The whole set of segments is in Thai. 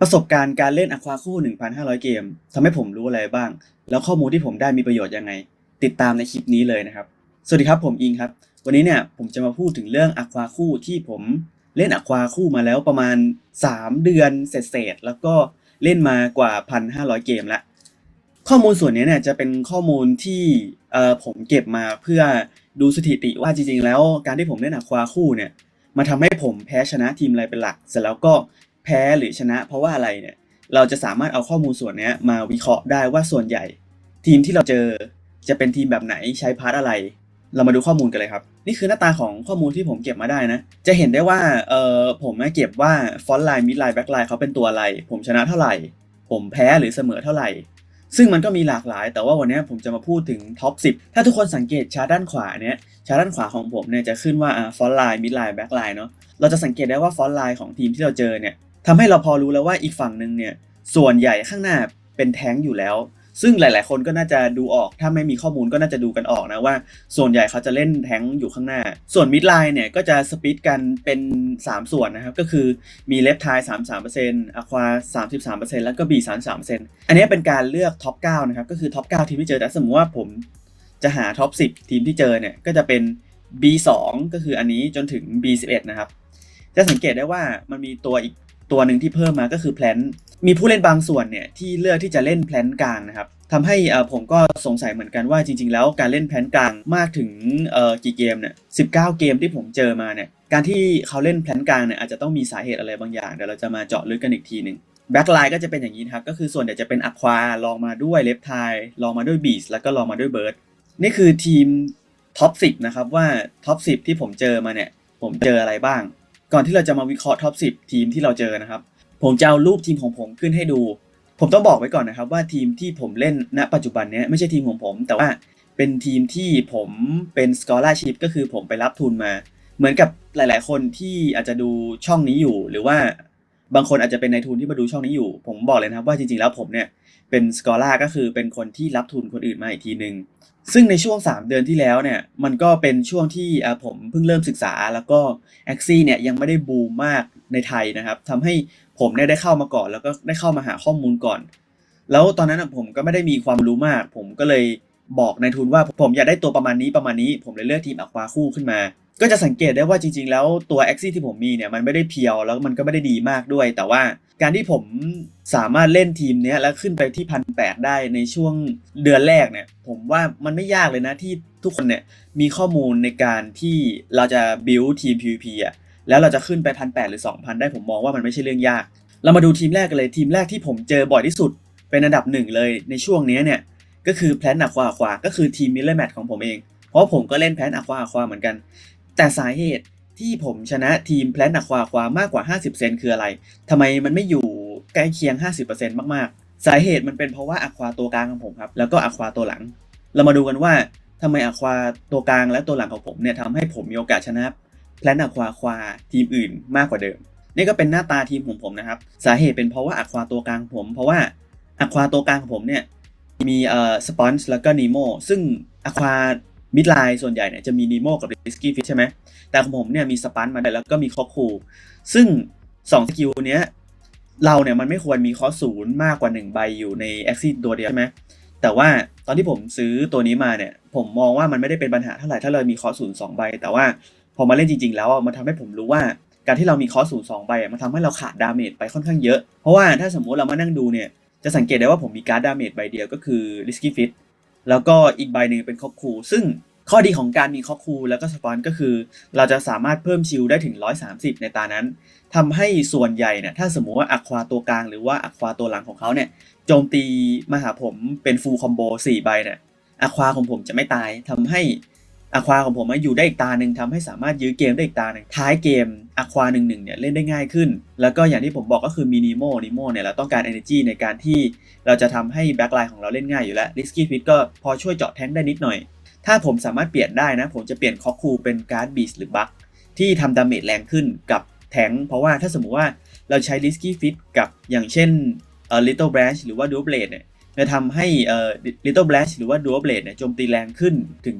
ประสบการณ์การเล่นอควาคู่ 1,500 เกมทำให้ผมรู้อะไรบ้าง แล้วข้อมูลที่ผมได้มีประโยชน์ยังไง ติดตามในคลิปนี้เลยนะครับ สวัสดีครับผมอิงครับ วันนี้เนี่ยผมจะมาพูดถึงเรื่องอควาคู่ที่ผมเล่นอควาคู่มาแล้วประมาณ 3 เดือนเศษๆแล้วก็เล่นมากว่า 1,500 เกมแล้วข้อมูลส่วนนี้เนี่ยจะเป็นข้อมูลที่เอ่อผมเก็บมาเพื่อดูสถิติว่าจริงๆ แล้วการที่ผมเล่นอควาคู่เนี่ยมาทำให้ผมแพ้ชนะทีมอะไรเป็นหลัก เสร็จแล้วก็ พ้หรือชนะ เพราะว่าอะไรเนี่ยเราจะสามารถเอาข้อมูลส่วนนี้มาวิเคราะห์ได้ว่าส่วนใหญ่ ทีมที่เราเจอจะเป็นทีมแบบไหนใช้พาร์ทอะไร เรามาดูข้อมูลกันเลยครับ นี่คือหน้าตาของข้อมูลที่ผมเก็บมาได้นะ จะเห็นได้ว่าเออผมเก็บว่าฟอนต์ไลน์มิดไลน์แบ็คไลน์เขาเป็นตัวอะไร ผมชนะเท่าไหร่ ผมแพ้หรือเสมอเท่าไหร่ ซึ่งมันก็มีหลากหลาย แต่ว่าวันนี้ผมจะมาพูดถึงท็อป10 ถ้าทุกคนสังเกตชาร์ด้านขวาเนี้ยชาร์ด้านขวาของผมเนี่ยจะขึ้นว่าอ่าฟอนต์ไลน์มิดไลน์แบ็คไลน์เนาะเราจะสังเกตได้ว่าฟอนต์ไลน์ของทีมที่เราเจอเนี่ย ทำให้เราพอรู้แล้วว่าอีกฝั่งหนึ่งเนี่ยส่วนใหญ่ข้างหน้าเป็นแท้งอยู่แล้ว ซึ่งหลาย ๆ คนก็น่าจะดูออกถ้าไม่มีข้อมูลก็น่าจะดูกันออกนะว่า ส่วนใหญ่เขาจะเล่นแท้งอยู่ข้างหน้า ส่วนมิดไลน์เนี่ยก็จะสปิตกันเป็น 3 ส่วนนะครับ ก็คือมีเลฟทาย33%อะควา33%แล้วก็ B 33%อันนี้เป็นการเลือกท็อป9นะครับก็คือท็อป9ทีมที่เจอแต่สมมติว่าผมจะหาท็อป10ทีมที่เจอเนี่ยก็จะเป็น B2 ก็คืออันนี้จนถึง B11 นะครับจะสังเกตได้ว่ามันมีตัวอีก ตัวหนึ่งที่เพิ่มมาก็คือแพลนมีผู้เล่นบางส่วนเนี่ยที่เลือกที่จะเล่นแพลนกลางนะครับทำให้ผมก็สงสัยเหมือนกันว่าจริง ๆ แล้วการเล่นแพลนกลางมากถึงกี่เกมเนี่ย19เกมที่ผมเจอมาเนี่ยการที่เขาเล่นแพลนกลางเนี่ยอาจจะต้องมีสาเหตุอะไรบางอย่างเดี๋ยวเราจะมาเจาะลึกกันอีกทีหนึ่งแบ็คไลน์ก็จะเป็นอย่างนี้ครับก็คือส่วนใหญ่จะเป็นอะควาลองมาด้วยเลฟทายลองมาด้วยบีสแล้วก็ลองมาด้วยเบิร์ดนี่คือทีมท็อป10นะครับว่าท็อป10 ที่ผมเจอมาเนี่ยผมเจออะไรบ้าง ก่อนที่เราจะมาวิเคราะห์ท็อป 10 ทีมที่เราเจอนะครับ ผมจะเอารูปทีมของผมขึ้นให้ดู ผมต้องบอกไว้ก่อนนะครับว่าทีมที่ผมเล่นณ ปัจจุบันนี้ไม่ใช่ทีมของผม แต่ว่าเป็นทีมที่ผมเป็น scholarship ก็คือผมไปรับทุนมา เหมือนกับหลาย ๆ คนที่อาจจะดูช่องนี้อยู่ หรือว่าบางคนอาจจะเป็นนายทุนที่มาดูช่องนี้อยู่ ผมบอกเลยนะครับว่าจริง ๆ แล้วผมเนี่ยเป็น scholar ก็คือเป็นคนที่รับทุนคนอื่นมาอีกทีหนึ่ง ซึ่งในช่วง 3 เดือนที่แล้วเนี่ยมันก็เป็นช่วงที่ผมเพิ่งเริ่มศึกษา แล้วก็ a x ซี่เนี่ยยังไม่ได้บูมมากในไทยนะครับทำให้ผมเนี่ยได้เข้ามาก่อน แล้วก็ได้เข้ามาหาข้อมูลก่อน แล้วตอนนั้นผมก็ไม่ได้มีความรู้มาก ผมก็เลยบอกนายทุนว่าผมอยากได้ตัวประมาณนี้ประมาณนี้ ผมเลยเลือกทีมอควาคู่ขึ้นมา ก็จะสังเกตได้ว่าจริง ๆ แล้วตัว a x ซี่ที่ผมมีเนี่ยมันไม่ได้เพียวแล้วมันก็ไม่ได้ดีมากด้วย แต่ว่า การที่ผมสามารถเล่นทีมเนี้ยแล้วขึ้นไปที่พันแได้ในช่วงเดือนแรกเนี่ย ผมว่ามันไม่ยากเลยนะที่ทุกคนเนี่ยมีข้อมูลในการที่เราจะ build ทีม PVP อะแล้วเราจะขึ้นไปพันแหรือ 2,000 ได้ผมมองว่ามันไม่ใช่เรื่องยาก เรามาดูทีมแรกกันเลยทีมแรกที่ผมเจอบ่อยที่สุดเป็นอันดับหนึ่งเลยในช่วงนี้เนี่ยก็คือแพลนอะควาควาก็คือทีมมิลเลอร์แมทของผมเอง เพราะผมก็เล่นแพลนอะควาควาเหมือนกัน แต่สาเหตุ ที่ผมชนะทีมแพลนอะควาความากกว่า 50 เซนคืออะไร ทำไมมันไม่อยู่ใกล้เคียง 50%มากๆ สาเหตุมันเป็นเพราะว่าอะควาตัวกลางของผมครับ แล้วก็อะควาตัวหลัง เรามาดูกันว่าทำไมอะควาตัวกลางและตัวหลังของผมเนี่ยทำให้ผมมีโอกาสชนะแพลนอะควาควาทีมอื่นมากกว่าเดิม นี่ก็เป็นหน้าตาทีมของผมนะครับ สาเหตุเป็นเพราะว่าอะควาตัวกลางผม เพราะว่าอะควาตัวกลางของผมเนี่ยมีเอ่อสปอนส์แล้วก็นีโมซึ่งอะความิดไลน์ส่วนใหญ่เนี่ยจะมีนีโมกับริสกี้ฟิชใช่ไหม แต่ของผมเนี่ยมีสปันมาด้แล้วก็มีคอคูซึ่ง2สกิลเนี้ยเราเนี่ยมันไม่ควรมีคอศูนย์มากกว่า 1 ใบอยู่ในแอคซิตัวเดียวใช่ไหมแต่ว่าตอนที่ผมซื้อตัวนี้มาเนี่ยผมมองว่ามันไม่ได้เป็นปัญหาเท่าไหร่ถ้าเรามีคอศูนย์สองใบ แต่ว่าพอมาเล่นจริง ๆ แล้วมันทำให้ผมรู้ว่าการที่เรามีคอสศูนย์สองใบมันทำให้เราขาดดาเมจไปค่อนข้างเยอะ เพราะว่าถ้าสมมุติเรามานั่งดูเนี่ยจะสังเกตได้ว่าผมมีการ์ดดาเมจใบเดียวก็คือ Risky Fit แล้วก็อีกใบหนึ่งเป็นคอคูซึ่ง ข้อดีของการมีคอคูแล้วก็สปอนก็คือ เราจะสามารถเพิ่มชิลได้ถึง 130 ในตานั้นทำให้ส่วนใหญ่เนี่ยถ้าสมมติว่าอัควาตัวกลางหรือว่าอัควาตัวหลังของเขาเนี่ยโจมตีมาหาผมเป็นฟูลคอมโบ4ใบเนี่ยอัควาของผมจะไม่ตายทำให้อะควาของผมมาอยู่ได้อีกตาหนึ่งทำให้สามารถยื้อเกมได้อีกตาหนึ่งท้ายเกมอะควาหนึ่งหนึ่งเนี่ยเล่นได้ง่ายขึ้น แล้วก็อย่างที่ผมบอกก็คือมีนิโมนิโมเนี่ยเราต้องการ energy ในการที่เราจะทำให้แบ็คไลน์ของเราเล่นง่ายอยู่แล้ว risky fit ก็พอช่วยเจาะแท้งได้นิดหน่อย ถ้าผมสามารถเปลี่ยนได้นะ ผมจะเปลี่ยนคอคูเป็นการ์ดบีสหรือบัคที่ทำดาเมจแรงขึ้นกับแทงเพราะว่าถ้าสมมุติว่าเราใช้ risky fit กับอย่างเช่นเอ่อ little branch หรือว่า dual blade เนี่ยจะทำให้เอ่อ little branch หรือว่า dual blade เนี่ยโจมตีแรงขึ้นถึง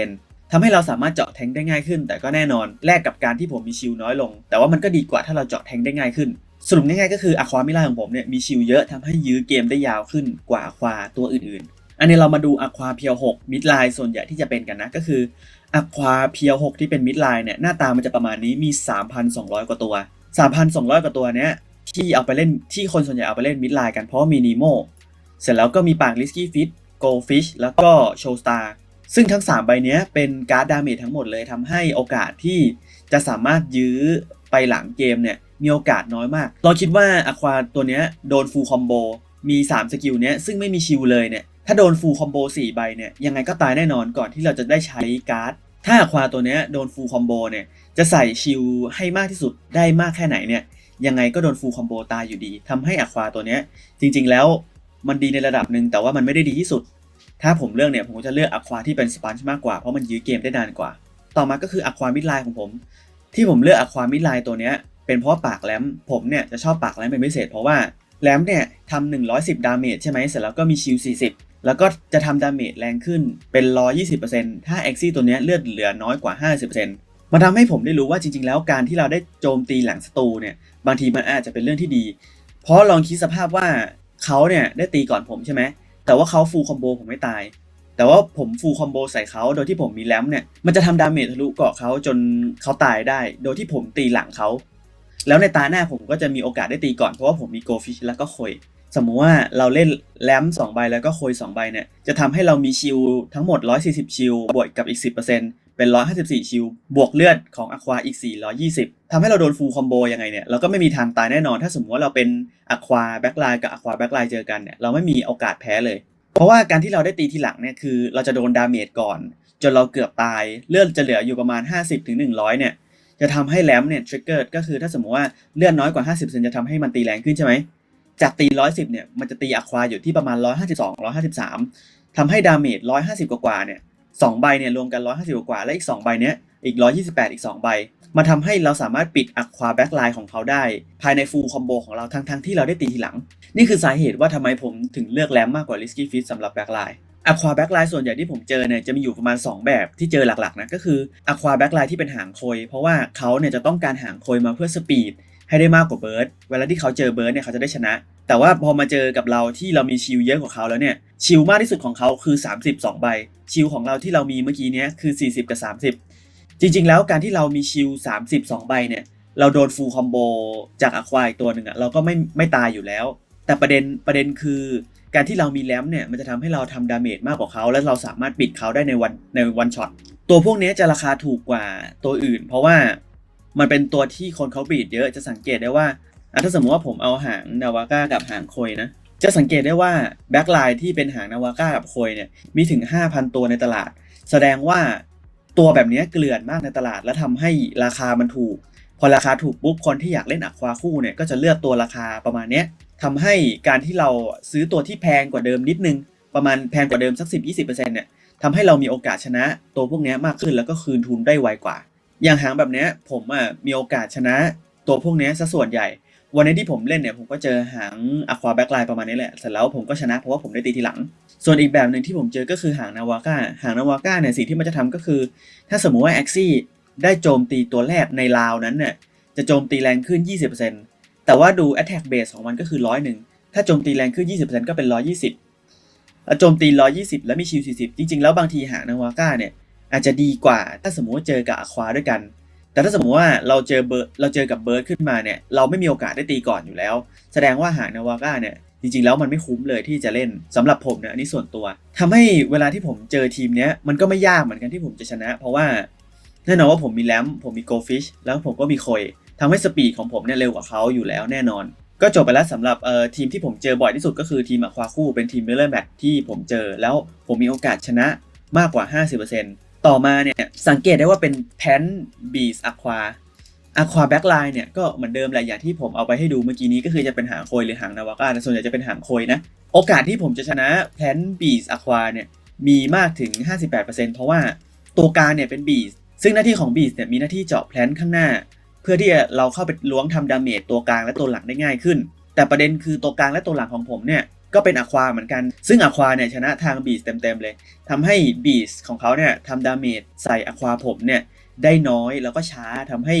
20%ทำให้เราสามารถเจาะแทงได้ง่ายขึ้น แต่ก็แน่นอนแลกกับการที่ผมมีชิลน้อยลง แต่ว่ามันก็ดีกว่าถ้าเราเจาะแทงได้ง่ายขึ้น สรุปง่ายๆก็คืออะความิล่าของผมเนี่ยมีชิลเยอะทำให้ยื้อเกมได้ยาวขึ้นกว่าควาตัวอื่นๆ อันนี้เรามาดูอะควาเพียว6มิดไลน์ส่วนใหญ่ที่จะเป็นกันนะก็คืออะควาเพียว6ที่เป็นมิดไลน์เนี่ยหน้าตามันจะประมาณนี้มี 3,200 กว่าตัว 3,200 กว่าตัวเนี้ยที่เอาไปเล่นที่คนส่วนใหญ่เอาไปเล่นมิดไลน์กันเพราะมีนีโมเสร็จแล้วก็มีปากลิสกี้ฟิตโกลฟิชแล้วก็โชว์สตาร์ซึ่งทั้ง 3 ใบเนี้ยเป็นการ์ดดาเมจทั้งหมดเลยทำให้โอกาสที่จะสามารถยื้อไปหลังเกมเนี่ยมีโอกาสน้อยมาก เราคิดว่าอควาตัวเนี้ยโดนฟูลคอมโบมี 3 สกิลเนี้ยซึ่งไม่มีชิลเลยเนี่ย ถ้าโดนฟูลคอมโบ4ใบเนี่ยยังไงก็ตายแน่นอนก่อนที่เราจะได้ใช้การ์ด ถ้าอควาตัวเนี้ยโดนฟูลคอมโบเนี่ยจะใส่ชิลให้มากที่สุดได้มากแค่ไหนเนี่ยยังไงก็โดนฟูลคอมโบตายอยู่ดีทำให้อควาตัวเนี้ยจริงๆแล้วมันดีในระดับหนึ่งแต่ว่ามันไม่ได้ดีที่สุด ถ้าผมเลือกเนี่ยผมก็จะเลือกอควาที่เป็นสปันช์มากกว่าเพราะมันยื้อเกมได้นานกว่า ต่อมาก็คืออความิดไลน์ของผม ที่ผมเลือกอความิดไลน์ตัวเนี้ยเป็นเพราะปากแรมผมเนี่ยจะชอบปากแรมเป็นพิเศษเพราะว่าแรมเนี่ยทำ110 ดาเมจใช่ไหมเสร็จแล้วก็มีชิล40 แล้วก็จะทำดาเมจแรงขึ้นเป็น 120%ถ้าเอ็กซี่ตัวนี้เลือดเหลือน้อยกว่า 50%มันทำให้ผมได้รู้ว่าจริง ๆ แล้วการที่เราได้โจมตีหลังศัตรูเนี่ยบางทีมันอาจจะเป็นเรื่องที่ดี เพราะลองคิดสภาพว่าเขาเนี่ยได้ตีก่อนผมใช่ไหมแต่ว่าเขาฟูลคอมโบผมไม่ตาย แต่ว่าผมฟูลคอมโบใส่เขาโดยที่ผมมีแรมเนี่ยมันจะทำดาเมจทะลุเกาะเขาจนเขาตายได้ โดยที่ผมตีหลังเขาแล้วในตาหน้าผมก็จะมีโอกาสได้ตีก่อนเพราะว่าผมมีโกฟิชแล้วก็โคย สมมุติว่าเราเล่นแรม2ใบแล้วก็โคย2ใบเนี่ย จะทำให้เรามีชิลทั้งหมด 140 ชิลบวกกับอีก 10%เป็น 154 ชิลบวกเลือดของอควาอีก 420ทำให้เราโดนฟูลคอมโบยังไงเนี่ย เราก็ไม่มีทางตายแน่นอน ถ้าสมมติว่าเราเป็นอควาแบ็กไลน์กับอควาแบ็กไลน์เจอกันเนี่ย เราไม่มีโอกาสแพ้เลย เพราะว่าการที่เราได้ตีทีหลังเนี่ยคือเราจะโดนดาเมจก่อน จนเราเกือบตาย เลือดจะเหลืออยู่ประมาณ 50-100 เนี่ย จะทำให้แรมเนี่ยทริกเกอร์ก็คือถ้าสมมติว่าเลือนน้อยกว่า 50%จะทำให้มันตีแรงขึ้นใช่ไหม จากตี110เนี่ยมันจะตีอะควาอยู่ที่ประมาณ152 153ทำให้ดาเมจ150กว่าเนี่ย2ใบเนี่ยรวมกัน150กว่าและอีก2ใบเนี้ยอีก128อีก2ใบมาทำให้เราสามารถปิดอะควาแบ็กไลน์ของเขาได้ ภายในฟูลคอมโบของเราทั้งๆที่เราได้ตีทีหลัง นี่คือสาเหตุว่าทำไมผมถึงเลือกแรมมากกว่า Risky Fit สำหรับแบ็กไลน์อะควาแบ็กไลน์ส่วนใหญ่ที่ผมเจอเนี่ยจะมีอยู่ประมาณ 2 แบบที่เจอหลักๆนะก็คืออะควาแบ็กไลน์ที่เป็นหางโคย เพราะว่าเขาเนี่ยจะต้องการหางโคยมาเพื่อสปีด ให้ได้มากกว่าเบิร์ดเวลาที่เขาเจอเบิร์ดเนี่ยเขาจะได้ชนะ แต่ว่าพอมาเจอกับเราที่เรามีชิลเยอะกว่าเขาแล้วเนี่ยชิลมากที่สุดของเขาคือ 32 ใบ ชิลของเราที่เรามีเมื่อกี้เนี้ยคือ 40 กับ 30 จริง ๆ แล้วการที่เรามีชิล32 ใบเนี่ยเราโดนฟูลคอมโบจากอะควาอีกตัวหนึ่งอะเราก็ไม่ไม่ตายอยู่แล้ว แต่ประเด็นประเด็นคือการที่เรามีแรมเนี่ยมันจะทำให้เราทำดาเมจมากกว่าเขา และเราสามารถปิดเขาได้ในวันในวันช็อตตัวพวกนี้จะราคาถูกกว่าตัวอื่น เพราะว่า มันเป็นตัวที่คนเขาบีดเยอะจะสังเกตได้ว่าอะถ้าสมมติว่าผมเอาหางนาวาก้ากับหางโคยนะ จะสังเกตได้ว่าแบ็กไลน์ที่เป็นหางนาวาก้ากับโคยเนี่ยมีถึง 5,000 ตัวในตลาด แสดงว่าตัวแบบนี้เกลื่อนมากในตลาด และทำให้ราคามันถูก พอราคาถูกปุ๊บคนที่อยากเล่นอควาคู่เนี่ยก็จะเลือกตัวราคาประมาณเนี้ยทำให้การที่เราซื้อตัวที่แพงกว่าเดิมนิดนึง ประมาณแพงกว่าเดิมสัก 10-20%เนี่ยทำให้เรามีโอกาสชนะตัวพวกนี้มากขึ้นแล้วก็คืนทุนได้ไวกว่า อย่างหางแบบเนี้ยผมอะมีโอกาสชนะตัวพวกนี้ซะส่วนใหญ่ วันนี้ที่ผมเล่นเนี่ยผมก็เจอหางอะควาแบ็กไลน์ประมาณนี้แหละเสร็จแล้วผมก็ชนะเพราะว่าผมได้ตีทีหลัง ส่วนอีกแบบหนึ่งที่ผมเจอก็คือหางนาวาก้าหางนาวาก้าเนี่ยสิ่งที่มันจะทำก็คือ ถ้าสมมุติว่าแอ็กซี่ได้โจมตีตัวแรกในราวนั้นเนี่ยจะโจมตีแรงขึ้น 20%แต่ว่าดู attack base ของมันก็คือร้อยหนึ่งถ้าโจมตีแรงขึ้น 20%ก็เป็น 120แล้วโจมตี 120 แล้วมีชิล40 จริง ๆ แล้วบางทีหางนาวาก้าเนี่ย อาจจะดีกว่า ถ้าสมมติว่าเจอกับอควาด้วยกัน แต่ถ้าสมมติว่าเราเจอเบิร์ดเราเจอกับเบิร์ดขึ้นมาเนี่ยเราไม่มีโอกาสได้ตีก่อนอยู่แล้ว แสดงว่าหางนาวาก้าเนี่ยจริงๆแล้วมันไม่คุ้มเลยที่จะเล่นสำหรับผมเนี่ยอันนี้ส่วนตัวทำให้เวลาที่ผมเจอทีมเนี้ยมันก็ไม่ยากเหมือนกันที่ผมจะชนะ เพราะว่าแน่นอนว่าผมมีแรมผมมีโกฟิชแล้วผมก็มีโคยทำให้สปีดของผมเนี่ยเร็วกว่าเขาอยู่แล้วแน่นอน ก็จบไปแล้วสำหรับเอ่อทีมที่ผมเจอบ่อยที่สุดก็คือทีมอะควาคู่เป็นทีมเมลเลอร์แมทที่ผมเจอแล้วผมมีโอกาสชนะมากกว่า 50% ต่อมาเนี่ยสังเกตได้ว่าเป็นแพนบีสอะควาอะควาแบ็กไลน์เนี่ยก็เหมือนเดิมแหละอย่างที่ผมเอาไปให้ดูเมื่อกี้นี้ก็คือจะเป็นหางโคยหรือหางนาวาก้าแต่ส่วนใหญ่จะเป็นหางโคยนะ โอกาสที่ผมจะชนะแพนบีสอะควาเนี่ยมีมากถึง 58%เพราะว่าตัวกลางเนี่ยเป็นบีสซึ่งหน้าที่ของบีสเนี่ยมีหน้าที่เจาะแพลนข้างหน้า เพื่อที่เราเข้าไปล้วงทำดาเมจตัวกลางและตัวหลังได้ง่ายขึ้น แต่ประเด็นคือตัวกลางและตัวหลังของผมเนี่ย ก็เป็นอะควาเหมือนกัน ซึ่งอะควาเนี่ยชนะทางบีสเต็มๆเลยทำให้บีสของเขาเนี่ยทำดาเมจใส่อะควาผมเนี่ยได้น้อยแล้วก็ช้าทำให้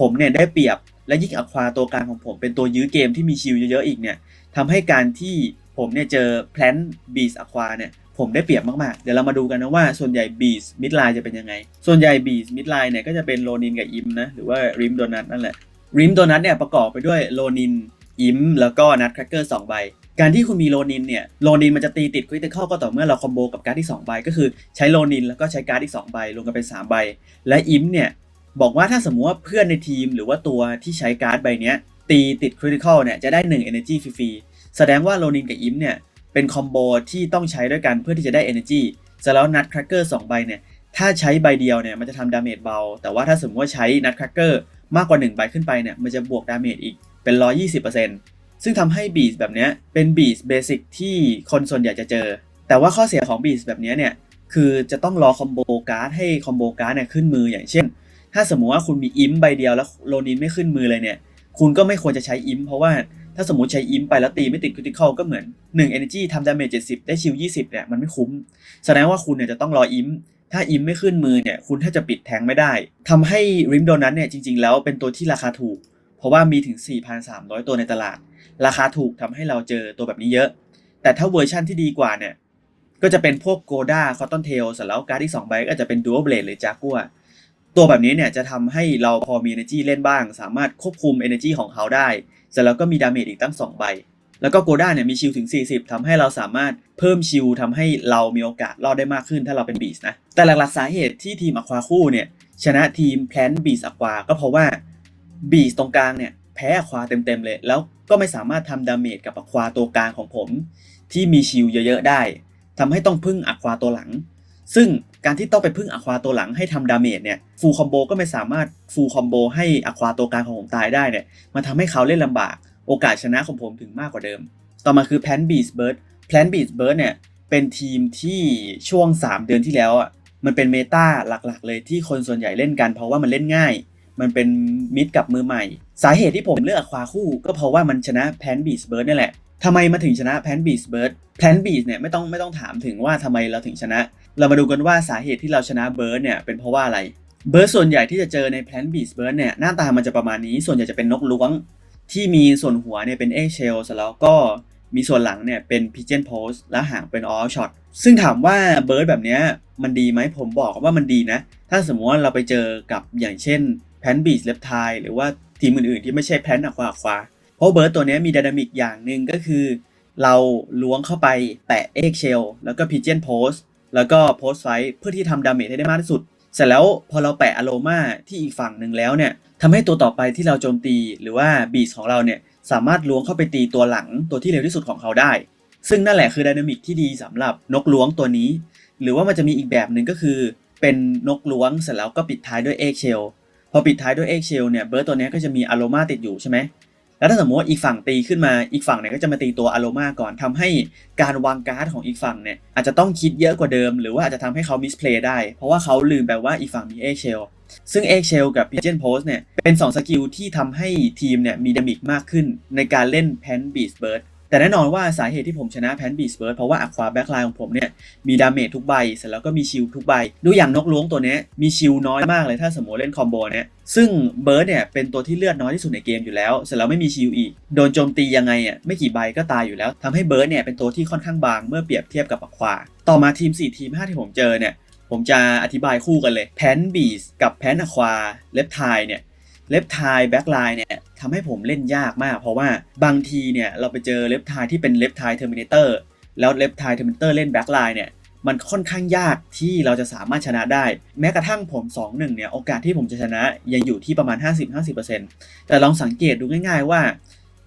ผมเนี่ยได้เปรียบ และยิ่งอควาตัวกลางของผมเป็นตัวยื้อเกมที่มีชิลเยอะๆอีกเนี่ยทำให้การที่ผมเนี่ยเจอแพลนบีสอควาเนี่ยผมได้เปรียบมากๆ เดี๋ยวเรามาดูกันนะว่าส่วนใหญ่บีสมิดไลน์จะเป็นยังไง ส่วนใหญ่บีสมิดไลน์เนี่ยก็จะเป็นโลนินกับอิมนะ หรือว่าริมโดนัทนั่นแหละริมโดนัทเนี่ยประกอบไปด้วยโลนิน อิมแล้วก็นัทแครกเกอร์สองใบ การที่คุณมีโลนินเนี่ย โลนินมันจะตีติดคริติคอลก็ต่อเมื่อเราคอมโบกับการ์ดที่2ใบก็คือใช้โลนินแล้วก็ใช้การ์ดอีก2ใบรวมกันเป็น3ใบ และอิมเนี่ยบอกว่าถ้าสมมติว่าเพื่อนในทีมหรือว่าตัวที่ใช้การ์ดใบเนี้ยตีติดคริติคอลเนี่ยจะได้ 1 Energy ฟรีๆแสดงว่าโลนินกับอิมเนี่ยเป็นคอมโบที่ต้องใช้ด้วยกันเพื่อที่จะได้ Energy เสร็จแล้วนัดแครกเกอร์2ใบเนี่ยถ้าใช้ใบเดียวเนี่ยมันจะทำดาเมจเบา แต่ว่าถ้าสมมติว่าใช้นัดแครกเกอร์มากกว่า 1 ใบขึ้นไปเนี่ยมันจะบวกดาเมจอีก เป็น 120%ซึ่งทำให้บีสแบบนี้เป็นบีสเบสิกที่คนส่วนใหญ่จะเจอ แต่ว่าข้อเสียของบีสแบบนี้เนี่ย คือจะต้องรอคอมโบการ์ดให้คอมโบการ์ดเนี่ยขึ้นมืออย่างเช่น ถ้าสมมุติว่าคุณมีอิมใบเดียวแล้วโลนินไม่ขึ้นมือเลยเนี่ย คุณก็ไม่ควรจะใช้อิมเพราะว่าถ้าสมมติใช้อิมไปแล้วตีไม่ติดคริติคอลก็เหมือน 1 Energy ทำดาเมจ70 ได้ชิล20เนี่ยมันไม่คุ้ม แสดงว่าคุณเนี่ยจะต้องรออิมถ้าอิมไม่ขึ้นมือเนี่ยคุณถ้าจะปิดแทงไม่ได้ทำให้ริมโดนัทเนี่ยจริงๆ แล้วเป็นตัวที่ราคาถูก เพราะว่ามีถึง 4,300 ตัวในตลาด ราคาถูกทำให้เราเจอตัวแบบนี้เยอะ แต่ถ้าเวอร์ชั่นที่ดีกว่าเนี่ย ก็จะเป็นพวกโกด้าคอตตอนเทลเสร็จแล้วการ์ดที่2ใบก็จะเป็นดูอัลเบลดหรือจากัวตัวแบบนี้เนี่ยจะทำให้เราพอมี energy เล่นบ้าง สามารถควบคุม energy ของเขาได้เสร็จแล้วก็มีดาเมจอีกตั้ง 2 ใบ แล้วก็โกด้าเนี่ยมีชิลถึง 40ทำให้เราสามารถเพิ่มชิลทำให้เรามีโอกาสรอดได้มากขึ้นถ้าเราเป็นบีสนะ แต่หลักๆสาเหตุที่ทีมอควาคู่เนี่ยชนะทีมแพลนบีสอควาก็เพราะว่า บีสตรงกลางเนี่ยแพ้อควาเต็มๆเลย แล้วก็ไม่สามารถทำดาเมจกับอควาตัวกลางของผม ที่มีชิลเยอะๆได้ทำให้ต้องพึ่งอควาตัวหลัง ซึ่งการที่ต้องไปพึ่งอควาตัวหลังให้ทำดาเมจเนี่ยฟูลคอมโบก็ไม่สามารถฟูลคอมโบให้อควาตัวกลางของผมตายได้เนี่ยมันทำให้เขาเล่นลำบากโอกาสชนะของผมถึงมากกว่าเดิม ต่อมาคือแพนบีสเบิร์ดแพนบีสเบิร์ดเนี่ยเป็นทีมที่ช่วง 3 เดือนที่แล้วอะมันเป็นเมตาหลักๆ เลยที่คนส่วนใหญ่เล่นกันเพราะว่ามันเล่นง่าย มันเป็นมิดกับมือใหม่ สาเหตุที่ผมเลือกควาคู่ ก็เพราะว่ามันชนะแพนบีสเบิร์ดนี่แหละทำไมมาถึงชนะแพนบีสเบิร์ดแพนบีสเนี่ยไม่ต้องไม่ต้องถามถึงว่าทำไมเราถึงชนะ เรามาดูกันว่าสาเหตุที่เราชนะเบิร์ดเนี่ยเป็นเพราะว่าอะไรเบิร์ดส่วนใหญ่ที่จะเจอในแพนบีสเบิร์ดเนี่ยหน้าตามันจะประมาณนี้ ส่วนใหญ่จะเป็นนกล้วง ที่มีส่วนหัวเนี่ยเป็นเอ็กเชลแล้วก็มีส่วนหลังเนี่ยเป็นพิเจนโพสและหางเป็นออลช็อตซึ่งถามว่าเบิร์ดแบบเนี้ยมันดีไหมผมบอกว่ามันดีนะ ถ้าสมมติว่าเราไปเจอกับอย่างเช่น แพนบีสเลปไทหรือว่าทีมอื่นๆที่ไม่ใช่แพนอะควาควาเพราะเบิร์ดตัวนี้มีดินามิกอย่างหนึ่งก็คือ เราล้วงเข้าไปแตะเอ็กเชลแล้วก็พิเจนโพสแล้วก็โพสไฟเพื่อที่ทำดาเมจให้ได้มากที่สุด เสร็จแล้วพอเราแปะอโลมาที่อีกฝั่งหนึ่งแล้วเนี่ยทำให้ตัวต่อไปที่เราโจมตีหรือว่าบีสของเราเนี่ยสามารถล้วงเข้าไปตีตัวหลังตัวที่เร็วที่สุดของเขาได้ ซึ่งนั่นแหละคือไดนามิกที่ดีสำหรับนกล้วงตัวนี้ หรือว่ามันจะมีอีกแบบหนึ่งก็คือ เป็นนกล้วงเสร็จแล้วก็ปิดท้ายด้วยเอ็กเชล พอปิดท้ายด้วยเอ็กเชลเนี่ยเบิร์ดตัวนี้ก็จะมีอะโลมาติดอยู่ใช่ไหมแล้วถ้าสมมติว่าอีกฝั่งตีขึ้นมาอีกฝั่งเนี่ยก็จะมาตีตัวอะโลมาก่อนทำให้การวางการ์ดของอีกฝั่งเนี่ยอาจจะต้องคิดเยอะกว่าเดิม หรือว่าอาจจะทำให้เขามิสเพลย์ได้ เพราะว่าเขาลืมไปว่าอีกฝั่งมีเอ็กเชลซึ่ง Egg Shell กับ Pigeon Post เนี่ยเป็น 2 สกิลที่ทำให้ทีมเนี่ยมีดามิกมากขึ้นในการเล่น Pan Beast Bird แต่แน่นอนว่าสาเหตุที่ผมชนะ Pan Beast Bird เพราะว่า Aqua Backline ของผมเนี่ย มีดาเมจทุกใบ เสร็จแล้วก็มีชิลทุกใบ ดูอย่างนกล้วงตัวนี้มีชิลน้อยมากเลยถ้าสมมติเล่นคอมโบเนี่ยซึ่งเบิร์ดเนี่ยเป็นตัวที่เลือดน้อยที่สุดในเกมอยู่แล้ว เสร็จแล้วไม่มีชิลอีก โดนโจมตียังไงอะไม่กี่ใบก็ตายอยู่แล้วทำให้เบิร์ดเนี่ยเป็นตัวที่ค่อนข้างบางเมื่อเปรียบเทียบกับ Aqua ต่อมาทีม 4 ทีม 5 ที่ผมเจอเนี่ยผมจะอธิบายคู่กันเลยแพนบีสกับแพนอะควาเล็บไทเนี่ย เล็บไทแบ็กไลน์เนี่ยทำให้ผมเล่นยากมาก เพราะว่าบางทีเนี่ยเราไปเจอเล็บไทที่เป็นเล็บไทเทอร์มินเตอร์แล้วเล็บไทเทอร์มินเตอร์เล่นแบ็กไลน์เนี่ยมันค่อนข้างยากที่เราจะสามารถชนะได้ แม้กระทั่งผม 2-1เนี่ยโอกาสที่ผมจะชนะยังอยู่ที่ประมาณ 50-50%แต่ลองสังเกตดูง่าย ๆว่า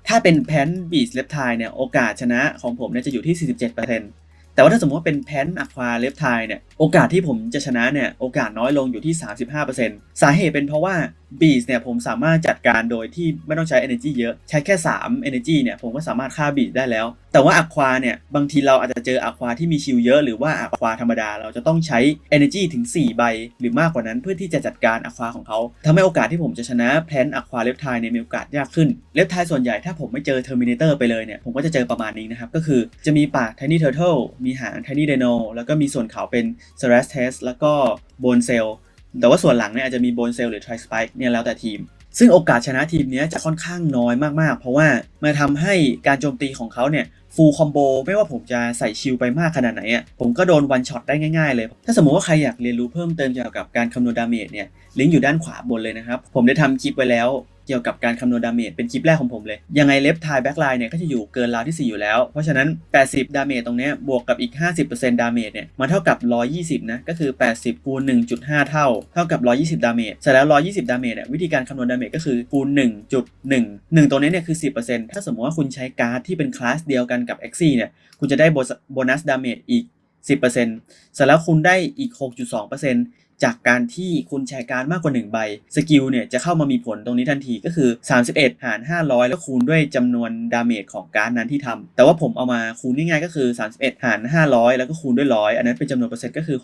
ถ้าเป็นแพนบีสเล็บไทเนี่ยโอกาสชนะของผมเนี่ยจะอยู่ที่ 47% แต่ว่าถ้าสมมติว่าเป็นแพนอะควาเลฟไทเนี่ยโอกาสที่ผมจะชนะเนี่ยโอกาสน้อยลงอยู่ที่ 35%สาเหตุเป็นเพราะว่าบีสเนี่ยผมสามารถจัดการโดยที่ไม่ต้องใช้ energy เยอะใช้แค่ 3 energy เนี่ยผมก็สามารถฆ่าบีสได้แล้ว แต่ว่าอะควาเนี่ยบางทีเราอาจจะเจออะควาที่มีชิลเยอะหรือว่าอะควาธรรมดาเราจะต้องใช้ energy ถึง 4 ใบ หรือมากกว่านั้นเพื่อที่จะจัดการอะควาของเขาทำให้โอกาสที่ผมจะชนะแพนอะควาเลฟไทเนี่ยมีโอกาสยากขึ้นเลฟไทส่วนใหญ่ถ้าผมไม่เจอเทอร์มินเตอร์ไปเลยเนี่ยผมก็จะเจอประมาณนี้นะครับก็คือจะมีปาก Tiny Turtle มีหาง Tiny Dino แล้วก็มีส่วนขาวเป็น c e r a s t e s แล้วก็ Bone Cell แต่ว่าส่วนหลังเนี่ยอาจจะมี Bone Cell หรือ Tri Spike เนี่ยแล้วแต่ทีม ซึ่งโอกาสชนะทีมนี้จะค่อนข้างน้อยมากๆ เพราะว่ามันทำให้การโจมตีของเขาเนี่ยฟูลคอมโบไม่ว่าผมจะใส่ชิลไปมากขนาดไหนอะผมก็โดนวันช็อตได้ง่ายๆเลย ถ้าสมมติว่าใครอยากเรียนรู้เพิ่มเติมเกี่ยวกับการคำนวณดาเมจเนี่ยลิงก์อยู่ด้านขวาบนเลยนะครับ ผมได้ทำคลิปไว้แล้ว เกี่ยวกับการคำนวณดาเมจเป็นคลิปแรกของผมเลย ยังไงเลฟทายแบ็กไลน์เนี่ยก็จะอยู่เกินราวที่ 4 อยู่แล้ว เพราะฉะนั้น 80 ดาเมจตรงนี้บวกกับอีก 50%ดาเมจเนี่ยมันเท่ากับ 120 นะ ก็คือ 80 คูณ 1.5 เท่า เท่ากับ 120 ดาเมจเสร็จแล้ว 120 ดาเมจเนี่ยวิธีการคำนวณดาเมจก็คือคูณ 1.1 1 ตรงนี้เนี่ยคือ 10%ถ้าสมมติว่าคุณใช้การ์ดที่เป็นคลาสเดียวกันกับ x เนี่ยคุณจะได้โบนัสดาเมจอีก 10%เสร็จแล้วคุณได้อีก 6.2% จากการที่คุณใช้การมากกว่า 1 ใบสกิลเนี่ยจะเข้ามามีผลตรงนี้ทันทีก็คือ 31 หาร 500 แล้วคูณด้วยจำนวนดาเมจของการนั้นที่ทำแต่ว่าผมเอามาคูณง่ายๆก็คือ 31 หาร 500 แล้วก็คูณด้วย 100 อันนั้นเป็นจำนวนเปอร์เซ็นต์ก็คือ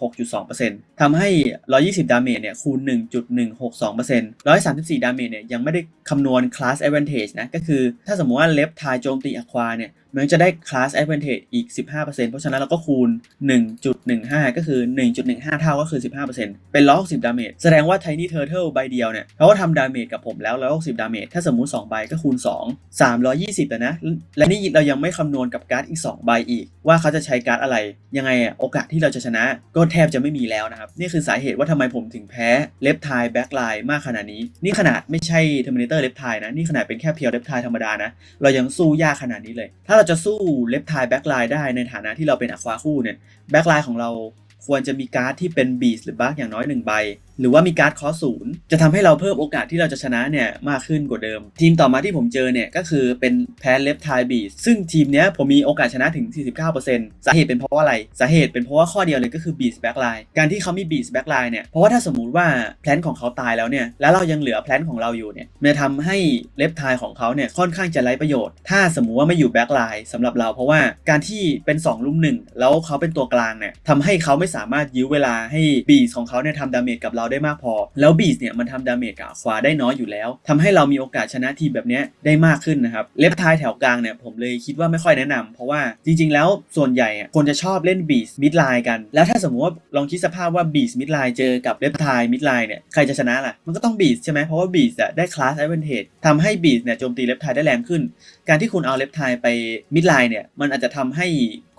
6.2%ทำให้ 120 ดาเมจเนี่ยคูณ 1.162% 134 ดาเมจเนี่ยยังไม่ได้คำนวณ class advantage นะก็คือถ้าสมมติว่าเลฟทายโจมตีอควาเนี่ย มันจะได้ class advantage อีก 15%เพราะฉะนั้นเราก็คูณ 1.15 ก็คือ 1.15 เท่าก็คือ 15%เป็น160ดาเมจแสดงว่า Tiny Turtle ใบเดียวเนี่ยเขาก็ทำดาเมจกับผมแล้ว160ดาเมจถ้าสมมุติ 2 ใบก็คูณ 2 320แต่นะ และนี่เรายังไม่คำนวณกับการ์ดอีก 2 ใบอีก ว่าเขาจะใช้การ์ดอะไร ยังไงอะโอกาสที่เราจะชนะก็แทบจะไม่มีแล้วนะครับ นี่คือสาเหตุว่าทำไมผมถึงแพ้เลฟทายแบ็กไลน์มากขนาดนี้ นี่ขนาดไม่ใช่ Terminator เลฟทายนะนี่ขนาดเป็นแค่เพียวเลฟทายธรรมดานะเรายังสู้ยากขนาดนี้เลยถ้าเราจะสู้เล็บทายแบ็กไลน์ได้ในฐานะที่เราเป็นอะควาคู่เนี่ยแบ็กไลน์ของเราควรจะมีการ์ดที่เป็นบีสหรือบัคอย่างน้อย1ใบหรือว่ามีการ์ดคอศูนย์จะทำให้เราเพิ่มโอกาสที่เราจะชนะเนี่ยมากขึ้นกว่าเดิม ทีมต่อมาที่ผมเจอเนี่ยก็คือเป็นแพ้เลฟทายบีซึ่งทีมเนี้ยผมมีโอกาสชนะถึง 49%สาเหตุเป็นเพราะว่าอะไร สาเหตุเป็นเพราะว่าข้อเดียวเลยก็คือบีสแบ็กไลน์การที่เขามีบีสแบ็กไลน์เนี่ยเพราะว่าถ้าสมมุติว่าแพลนของเขาตายแล้วเนี่ยแล้วเรายังเหลือแพลนของเราอยู่เนี่ยมันจะทำให้เลฟทายของเขาเนี่ยค่อนข้างจะไร้ประโยชน์ ถ้าสมมุติว่าไม่อยู่แบ็กไลน์สำหรับเราเพราะว่าการที่เป็น 2 ลุ่มหนึ่งแล้วเขาเป็นตัวกลางเนี่ยทำให้เขาไม่สามารถยื้อเวลาให้บีสของเขาเนี่ยทำดาเมจกับเราได้มากพอ แล้วบีสเนี่ยมันทำดาเมจกับขวาได้น้อยอยู่แล้วทำให้เรามีโอกาสชนะทีมแบบนี้ได้มากขึ้นนะครับเลฟทายแถวกลางเนี่ยผมเลยคิดว่าไม่ค่อยแนะนำเพราะว่าจริง ๆ แล้วส่วนใหญ่คนจะชอบเล่นบีสมิดไลน์กัน แล้วถ้าสมมติว่าลองคิดสภาพว่าบีสมิดไลน์เจอกับเลฟทายมิดไลน์เนี่ยใครจะชนะล่ะมันก็ต้องบีสใช่ไหมเพราะว่าบีสได้คลาสแอเวนเทจทำให้บีสเนี่ยโจมตีเลฟทายได้แรงขึ้นการที่คุณเอาเลฟทยไปมิดไลน์เนี่ยมันอาจจะทำให้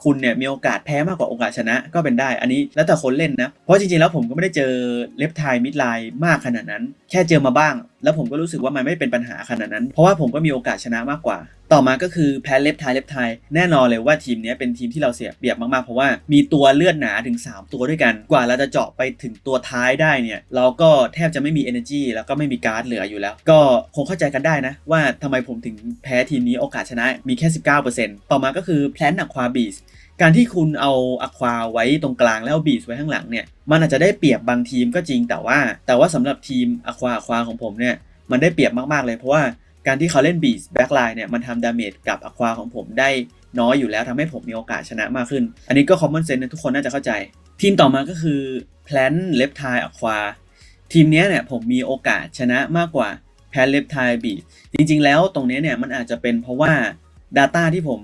คุณเนี่ยมีโอกาสแพ้มากกว่าโอกาสชนะก็เป็นได้ อันนี้แล้วแต่คนเล่นนะ เพราะจริงๆแล้วผมก็ไม่ได้เจอเลฟทยมิดไลน์มากขนาดนั้น แค่เจอมาบ้าง แล้วผมก็รู้สึกว่ามันไม่เป็นปัญหาขนาดนั้น เพราะว่าผมก็มีโอกาสชนะมากกว่า ต่อมาก็คือแพ้เลฟทยเลฟทยแน่นอนเลยว่าทีมนี้เป็นทีมที่เราเสียเปรียบมากๆ เพราะว่ามีตัวเลือดหนาถึง 3 ตัวด้วยกัน กว่าเราจะเจาะไปถึงตัวท้ายได้เนี่ย เราก็แทบจะไม่มี energy แล้วก็ไม่มีการ์ดเหลืออยู่แล้ว ก็คงเข้าใจกันได้นะ ว่าทำไมผมถึงแพ้ทีมนี้โอกาสชนะมีแค่ 19%ต่อมาก็คือแพลนอะควาบีส การที่คุณเอาอะควาไว้ตรงกลางแล้วบีสไว้ข้างหลังเนี่ย มันอาจจะได้เปรียบบางทีมก็จริงแต่ว่า แต่ว่าสำหรับทีมอะควาอะควาของผมเนี่ย มันได้เปรียบมากๆเลยเพราะว่าการที่เขาเล่นบีสแบ็กไลน์เนี่ยมันทำดาเมจกับอะควาของผมได้น้อยอยู่แล้วทำให้ผมมีโอกาสชนะมากขึ้น อันนี้ก็คอมมอนเซนส์ทุกคนน่าจะเข้าใจ ทีมต่อมาก็คือแพลนเลฟทายอะควาทีมนี้เนี่ยผมมีโอกาสชนะมากกว่าแพลนเลฟทายบีสจริง ๆ แล้วตรงนี้เนี่ยมันอาจจะเป็นเพราะว่า Data ที่ผม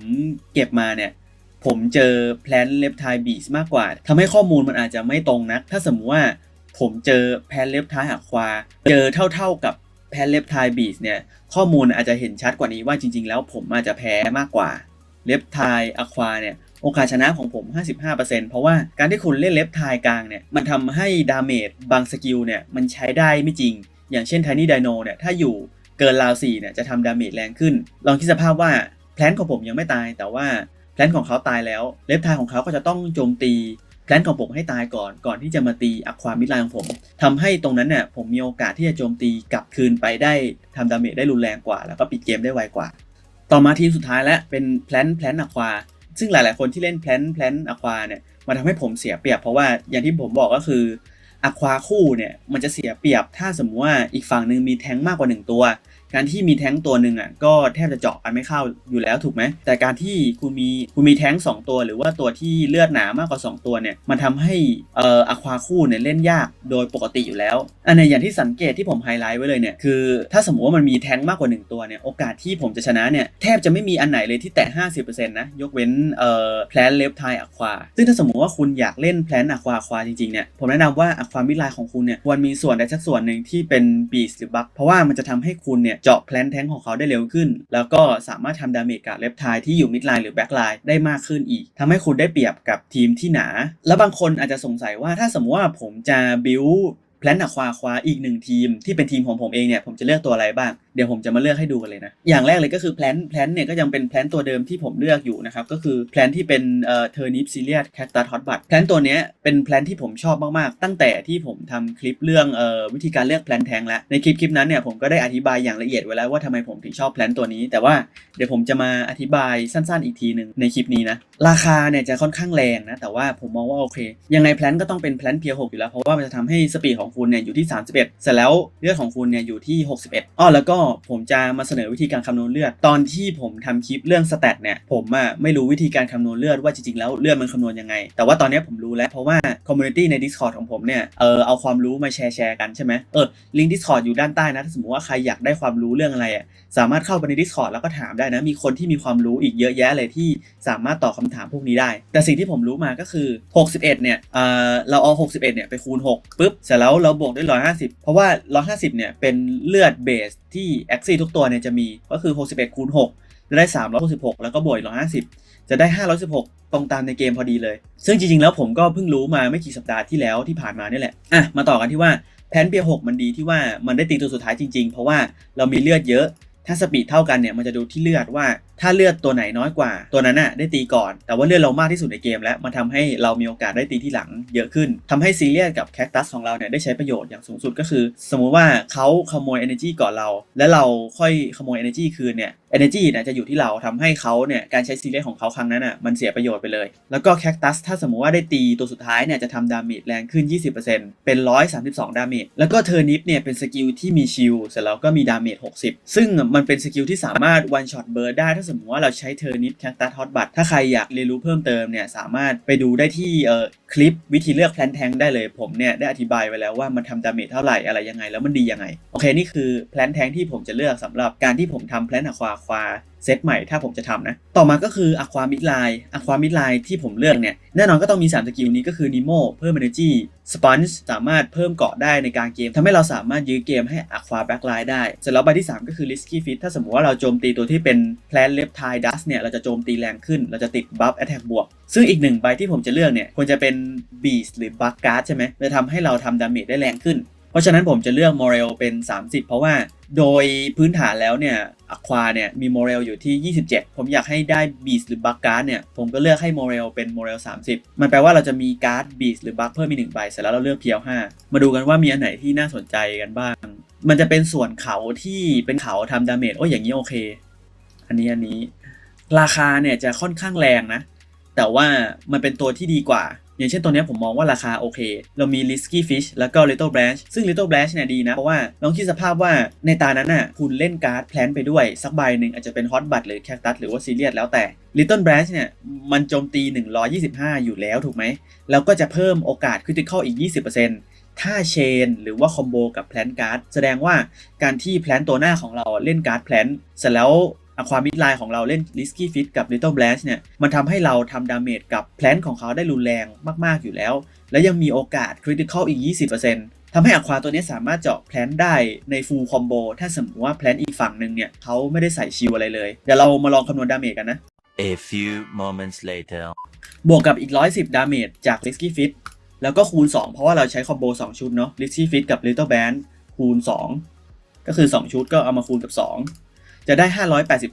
เก็บมาเนี่ย ผมเจอแพลนเลฟทายบีสมากกว่าทำให้ข้อมูลมันอาจจะไม่ตรงนะถ้าสมมติว่าผมเจอแพลนเลฟทายหักควา เจอเท่าๆกับแพลนเลฟทายบีสเนี่ย ข้อมูลอาจจะเห็นชัดกว่านี้ว่าจริง ๆ แล้วผมอาจจะแพ้มากกว่าเลฟทายอะควาเนี่ยโอกาสชนะของผม 55%เพราะว่าการที่คุณเล่นเลฟทายกลางเนี่ย มันทำให้ดาเมจบางสกิลเนี่ย มันใช้ได้ไม่จริง อย่างเช่น Tiny Dino เนี่ย ถ้าอยู่เกินราว4เนี่ย จะทำดาเมจแรงขึ้น ลองคิดสภาพว่าแพลนของผมยังไม่ตาย แต่ว่า แพลนของเขาตายแล้ว เลฟทายของเขาก็จะต้องโจมตีแพลนของผมให้ตายก่อนก่อนที่จะมาตีอะความิดไลน์ของผมทำให้ตรงนั้นเนี่ยผมมีโอกาสที่จะโจมตีกลับคืนไปได้ทำดาเมจได้รุนแรงกว่า แล้วก็ปิดเกมได้ไวกว่า ต่อมาทีมสุดท้ายแล้วเป็นแพลนแพลนอะควาซึ่งหลาย ๆ คนที่เล่นแพลนแพลนอะควาเนี่ยมันทำให้ผมเสียเปรียบเพราะว่าอย่างที่ผมบอกก็คืออะควาคู่เนี่ยมันจะเสียเปรียบถ้าสมมติว่าอีกฝั่งหนึ่งมีแทงมากกว่า 1 ตัว การที่มีแท้งตัวหนึ่งอะก็แทบจะเจาะกันไม่เข้าอยู่แล้วถูกไหมแต่การที่คุณมีคุณมีแท้งสองตัว หรือว่าตัวที่เลือดหนามากกว่า 2 ตัวเนี่ยมันทำให้เอ่ออะควาคู่เนี่ยเล่นยากโดยปกติอยู่แล้ว อันในอย่างที่สังเกตที่ผมไฮไลท์ไว้เลยเนี่ยคือถ้าสมมติว่ามันมีแท้งมากกว่า 1 ตัวเนี่ยโอกาสที่ผมจะชนะเนี่ยแทบจะไม่มีอันไหนเลยที่แตะ50%นะยกเว้นเอ่อแพลนเลฟไทอะควาซึ่งถ้าสมมติว่าคุณอยากเล่นแพลนอะควาควาจริงๆเนี่ยผมแนะนำว่าอะความิลน์ของคุณเนี่ยควรมีส่วนใดสักส่วนหนึ่งที่เป็นบีสหรือบัคเพราะว่ามันจะทำให้คุณเนี่ยเจาะแพลนแท้งของเขาได้เร็วขึ้น แล้วก็สามารถทำดาเมจกับเลฟไทที่อยู่มิดไลน์หรือแบ็กไลน์ได้มากขึ้นอีกทำให้คุณได้เปรียบกับทีมที่หนา แล้วบางคนอาจจะสงสัยว่าถ้าสมมติว่าผมจะบิว แพลนอะควาควาอีกหนึ่งทีมที่เป็นทีมของผมเองเนี่ยผมจะเลือกตัวอะไรบ้างเดี๋ยวผมจะมาเลือกให้ดูกันเลยนะอย่างแรกเลยก็คือแพลนแพลนเนี่ยก็ยังเป็นแพลนตัวเดิมที่ผมเลือกอยู่นะครับก็คือแพลนที่เป็นเอ่อเทอร์นิปซีเรียสแคคตัสฮอตบัตแพลนตัวเนี้ยเป็นแพลนที่ผมชอบมากๆ ตั้งแต่ที่ผมทำคลิปเรื่องเอ่อวิธีการเลือกแพลนแทงแล้วในคลิปคลิปนั้นเนี่ยผมก็ได้อธิบายอย่างละเอียดไว้แล้วว่าทำไมผมถึงชอบแพลนตัวนี้ แต่ว่าเดี๋ยวผมจะมาอธิบายสั้นๆ อีกทีหนึ่งในคลิปนี้นะราคาเนี่ยจะค่อนข้างแรงนะแต่ว่าผมมองว่าโอเคยังไงแพลนก็ต้องเป็นแพลนเพียร์หอยู่แล้วเพราะว่ามันจะทำให้สปีดของคุณเนี่ยอยู่ที่ 31 เสร็จแล้วเลือดของคุณเนี่ยอยู่ที่ 61 อ้อแล้วก็ผมจะมาเสนอวิธีการคำนวณเลือด ตอนที่ผมทำคลิปเรื่องสแตทเนี่ยผมอะไม่รู้วิธีการคำนวณเลือดว่าจริงๆแล้วเลือดมันคำนวณยังไง แต่ว่าตอนนี้ผมรู้แล้วเพราะว่าคอมมูนิตี้ใน Discord ของผมเนี่ยเออเอาความรู้มาแชร์แชร์กันใช่ไหมเออลิงก์ Discord อยู่ด้านใต้นะถ้าสมมติว่าใครอยากได้ความรู้เรื่องอะไรอะสามารถเข้าไปใน Discord แล้วก็ถามได้นะมีคนที่มีความรู้อีกเยอะแยะเลยที่สามารถตอบคำถามพวกนี้ได้ แต่สิ่งที่ผมรู้มาก็คือ 61 เนี่ยเออเราเอา 61 เนี่ยไปคูณ 6ปุ๊บเสร็จแล้วเราบวกด้วย 150 เพราะว่า 150 เนี่ย เป็นเลือดเบสที่แอคซี่ทุกตัวเนี่ยจะมี ก็คือ 61คูณ6จะได้ 366 แล้วก็บวกอีก150 จะได้ 516 ตรงตามในเกมพอดีเลย ซึ่งจริงๆ แล้วผมก็เพิ่งรู้มาไม่กี่สัปดาห์ที่แล้วที่ผ่านมานี่แหละ อะ มาต่อกันที่ว่าแพนเปีย6มันดีที่ว่ามันได้ตีตัวสุดท้ายจริงๆ เพราะว่าเรามีเลือดเยอะ ถ้าสปีดเท่ากันเนี่ย มันจะดูที่เลือดว่า ถ้าเลือดตัวไหนน้อยกว่า ตัวนั้นน่ะได้ตีก่อน แต่ว่าเลือดเรามากที่สุดในเกมแล้วมันทำให้เรามีโอกาสได้ตีที่หลังเยอะขึ้นทำให้ซีเรียสกับแคคตัสของเราเนี่ยได้ใช้ประโยชน์อย่างสูงสุดก็คือ สมมุติว่าเขาขโมย energy ก่อนเรา แล้วเราค่อยขโมย energy คืนเนี่ย energy เนี่ยจะอยู่ที่เราทำให้เขาเนี่ยการใช้ซีเรียสของเขาครั้งนั้นอะมันเสียประโยชน์ไปเลย แล้วก็แคคตัสถ้าสมมุติว่าได้ตีตัวสุดท้ายเนี่ยจะทำดาเมจแรงขึ้น 20%เป็น 132 ดาเมจแล้วก็เทอร์นิปเนี่ยเป็นสกิลที่มีชิลเสร็จแล้วก็มีดาเมจ60 ซึ่งมันเป็นสกิลที่สามารถ one shot burst ได้ถ้าสมมติว่าเราใช้เทอร์นิปแคคตัสฮอตบัตถ้าใครอยากเรียนรู้เพิ่มเติมเนี่ยสามารถไปดูได้ที่เอ่อคลิปวิธีเลือกแพลนแทงได้เลยผมเนี่ยได้อธิบายไว้แล้วว่ามันทำดาเมจเท่าไหร่อะไรยังไงแล้วมันดียังไง โอเคนี่คือแพลนแทงที่ผมจะเลือกสำหรับการที่ผมทำแพลนอะควาควาเซตใหม่ถ้าผมจะทำนะ ต่อมาก็คืออะความิดไลน์อะความิดไลน์ที่ผมเลือกเนี่ย แน่นอนก็ต้องมี 3 สกิลนี้ก็คือนิโมเพิ่ม Energy Sponge สามารถเพิ่มเกาะได้ในกางเกมทำให้เราสามารถยื้อเกมให้อะควาแบ็กไลน์ได้เสร็จแล้วใบที่ 3 ก็คือ Risky Fit ถ้าสมมติว่าเราโจมตีตัวที่เป็นแพลนเลฟทายดัสเนี่ย เราจะโจมตีแรงขึ้น เราจะติดบัฟแอ t แทกบวก ซึ่งอีกหนึ่งใบที่ผมจะเลือกเนี่ยควรจะเป็น Beast หรือ Bug Guard ใช่ไหมจะทำให้เราทำดาเมจได้แรงขึ้น เพราะฉะนั้นผมจะเลือกโมเรลเป็น 30 เพราะว่าโดยพื้นฐานแล้วเนี่ยอควาเนี่ยมีโมเรลอยู่ที่ 27 ผมอยากให้ได้บีสหรือบัคการ์ดเนี่ยผมก็เลือกให้โมเรลเป็นโมเรล30 มันแปลว่าเราจะมีการ์ดบีสหรือบัคเพิ่มอีกหนึ่งใบเสร็จแล้วเราเลือกเพียว5มาดูกันว่ามีอันไหนที่น่าสนใจกันบ้าง มันจะเป็นส่วนเขาที่เป็นเขาทำดาเมจโอ้ยอย่างนี้โอเค อันนี้อันนี้ ราคาเนี่ยจะค่อนข้างแรงนะ แต่ว่ามันเป็นตัวที่ดีกว่า อย่างเช่นตัวนี้ผมมองว่าราคาโอเค เรามี Risky Fish แล้วก็ Little Branch ซึ่ง Little Branch เนี่ยดีนะ เพราะว่าลองคิดสภาพว่าในตานั้นน่ะคุณเล่นการ์ดแพลนไปด้วย สักใบหนึ่งอาจจะเป็น Hot Bud หรือ Cactus หรือว่า Serious แล้วแต่ Little Branch เนี่ยมันโจมตี 125 อยู่แล้วถูกไหมแล้วก็จะเพิ่มโอกาส Critical อีก 20%ถ้าเชนหรือว่าคอมโบกับแพลนการ์ดแสดงว่าการที่แพลนตัวหน้าของเราเล่นการ์ดแพลนเสร็จแล้ว อะความมิดไลน์ของเราเล่น Risky Fit กับ Little Blast เนี่ย มันทำให้เราทำดาเมจกับแพลนของเขาได้รุนแรงมาก ๆ อยู่แล้ว และยังมีโอกาส Critical อีก 20%ทำให้อะควาตัวนี้สามารถเจาะแพลนได้ใน Full Combo ถ้าสมมติว่าแพลนอีกฝั่งหนึ่งเนี่ยเขาไม่ได้ใส่ชิลอะไรเลย เดี๋ยวเรามาลองคำนวณดาเมจกันนะ A few moments later. บวกกับอีก 110 ดาเมจจาก Risky Fit แล้วก็คูณ 2 เพราะว่าเราใช้คอมโบ2 ชุดเนาะ Risky Fit กับ Little Band คูณ 2 ก็คือ 2 ชุดก็เอามาคูณกับ 2 จะได้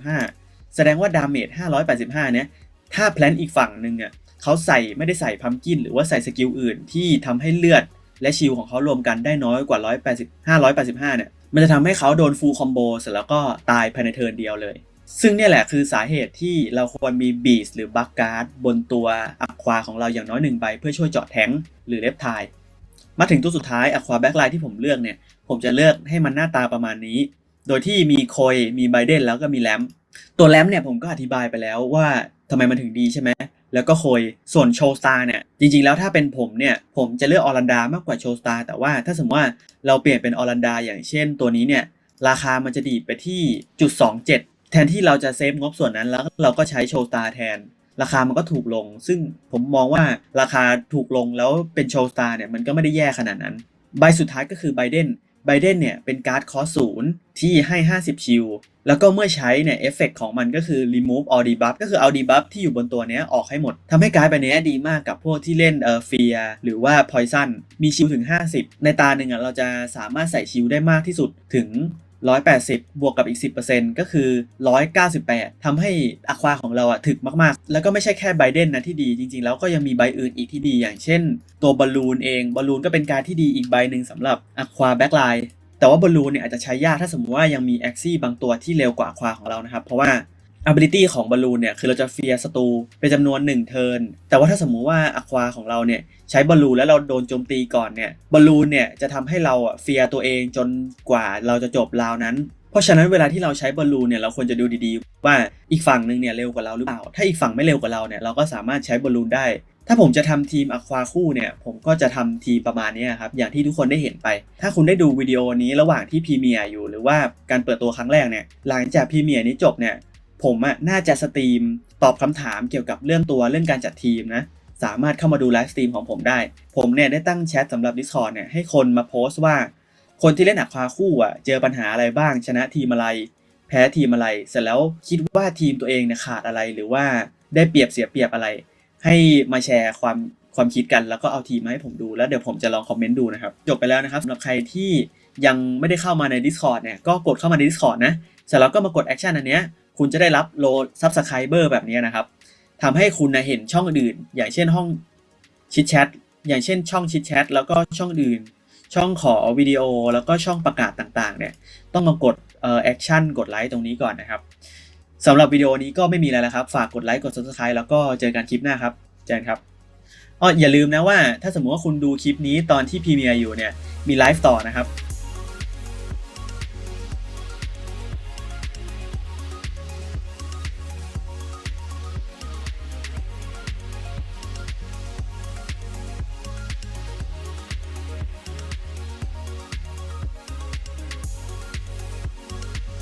585 แสดงว่าดาเมจ585 เนี่ย ถ้าแพลนอีกฝั่งหนึ่งเนี่ยเขาใส่ไม่ได้ใส่พัมกินหรือว่าใส่สกิลอื่นที่ทำให้เลือดและชิลของเขารวมกันได้น้อยกว่า 180 585 เนี่ย มันจะทำให้เขาโดนฟูลคอมโบเสร็จแล้วก็ตายภายในเทิร์นเดียวเลย ซึ่งเนี่ยแหละคือสาเหตุที่เราควรมีบีสหรือบัคการ์ดบนตัวอัควาของเราอย่างน้อยหนึ่งใบเพื่อช่วยเจาะแทงหรือเลฟไทมาถึงตัวสุดท้ายอัควาแบ็คไลน์ที่ผมเลือกเนี่ย ผมจะเลือกให้มันหน้าตาประมาณนี้ โดยที่มีโคยมีไบเดนแล้วก็มีแรมตัวแรมเนี่ยผมก็อธิบายไปแล้วว่าทำไมมันถึงดีใช่ไหมแล้วก็โคยส่วนโชว์สตาร์เนี่ยจริงๆแล้วถ้าเป็นผมเนี่ยผมจะเลือกออรันดามากกว่าโชว์สตาร์แต่ว่าถ้าสมมติว่าเราเปลี่ยนเป็นออรันดาอย่างเช่นตัวนี้เนี่ยราคามันจะดีไปที่จุด27 แทนที่เราจะเซฟงบส่วนนั้นแล้วเราก็ใช้โชว์สตาร์แทน ราคามันก็ถูกลง ซึ่งผมมองว่าราคาถูกลงแล้วเป็นโชว์สตาร์เนี่ยมันก็ไม่ได้แย่ขนาดนั้น ใบสุดท้ายก็คือไบเดน ไบเดนเนี่ยเป็นการ์ดคอสศูนย์ที่ให้ 50ชิว แล้วก็เมื่อใช้เนี่ยเอฟเฟกของมันก็คือ remove all debuff ก็คือเอา debuff ที่อยู่บนตัวเนี้ยออกให้หมด ทำให้การ์ดใบนี้ดีมากกับพวกที่เล่นเอ่อเฟียหรือว่า poison มีชิวถึง 50 ในตาหนึ่งอะเราจะสามารถใส่ชิวได้มากที่สุดถึง 180 บวกกับอีก 10%ก็คือ 198ทำให้อะควาของเราอะถึกมากๆ แล้วก็ไม่ใช่แค่ไบเดนนะที่ดี จริง ๆ แล้วก็ยังมีใบอื่นอีกที่ดี อย่างเช่น ตัวบอลลูนเองบอลลูนก็เป็นการที่ดีอีกใบหนึ่งสำหรับอะควาแบ็กไลน์แต่ว่าบอลลูนเนี่ยอาจจะใช้ยากถ้าสมมติว่ายังมีแอคซี่บางตัวที่เร็วกว่าควาของเรานะครับเพราะว่า ability ของบอลลูนเนี่ย คือเราจะเฟียศัตรูเป็นจำนวน 1 เทิร์น แต่ว่าถ้าสมมุติว่าอะควาของเราเนี่ย ใช้บอลลูนแล้วเราโดนโจมตีก่อนเนี่ย บอลลูนเนี่ยจะทำให้เราเฟียตัวเองจนกว่าเราจะจบราวนั้น เพราะฉะนั้นเวลาที่เราใช้บอลลูนเนี่ยเราควรจะดูดีๆ ว่าอีกฝั่งหนึ่งเนี่ยเร็วกว่าเราหรือเปล่า ถ้าอีกฝั่งไม่เร็วกว่าเราเนี่ยเราก็สามารถใช้บอลลูนได้ ถ้าผมจะทำทีมอะควาคู่เนี่ยผมก็จะทำทีมประมาณนี้ครับอย่างที่ทุกคนได้เห็นไป ถ้าคุณได้ดูวิดีโอนี้ระหว่างที่พรีเมียร์อยู่ หรือว่าการเปิดตัวครั้งแรกเนี่ยหลังจากพรีเมียร์นี้จบเนี่ย ผมอะน่าจะสตรีมตอบคำถามเกี่ยวกับเรื่องตัวเรื่องการจัดทีมนะ สามารถเข้ามาดูไลฟ์สตรีมของผมได้ ผมเนี่ยได้ตั้งแชทสำหรับ Discord เนี่ยให้คนมาโพสต์ว่า คนที่เล่นอะควาคู่อะเจอปัญหาอะไรบ้าง ชนะทีมอะไร แพ้ทีมอะไร เสร็จแล้วคิดว่าทีมตัวเองเนี่ยขาดอะไรหรือว่าได้เปรียบเสียเปรียบอะไร ให้มาแชร์ความความคิดกันแล้วก็เอาทีมมาให้ผมดูแล้วเดี๋ยวผมจะลองคอมเมนต์ดูนะครับ จบไปแล้วนะครับสำหรับใครที่ยังไม่ได้เข้ามาใน Discord เนี่ยก็กดเข้ามาใน Discord นะเสร็จแล้วก็มากดแอคชั่นอันเนี้ย คุณจะได้รับโลซับสไครเบอร์แบบนี้นะครับทำให้คุณนะเห็นช่องอื่น อย่างเช่นห้องชิดแชทอย่างเช่นช่องชิดแชทแล้วก็ช่องอื่น ช่องขอวิดีโอแล้วก็ช่องประกาศต่างๆเนี่ยต้องมากดเอ่อแอคชั่นกดไลค์ตรงนี้ก่อนนะครับสำหรับวิดีโอนี้ก็ไม่มีอะไรแล้วครับ ฝากกดไลค์กด subscribe แล้วก็เจอกันคลิปหน้าครับเจอกันครับอ๋ออย่าลืมนะว่าถ้าสมมติว่าคุณดูคลิปนี้ตอนที่พรีเมียร์อยู่เนี่ยมีไลฟ์ต่อนะครับ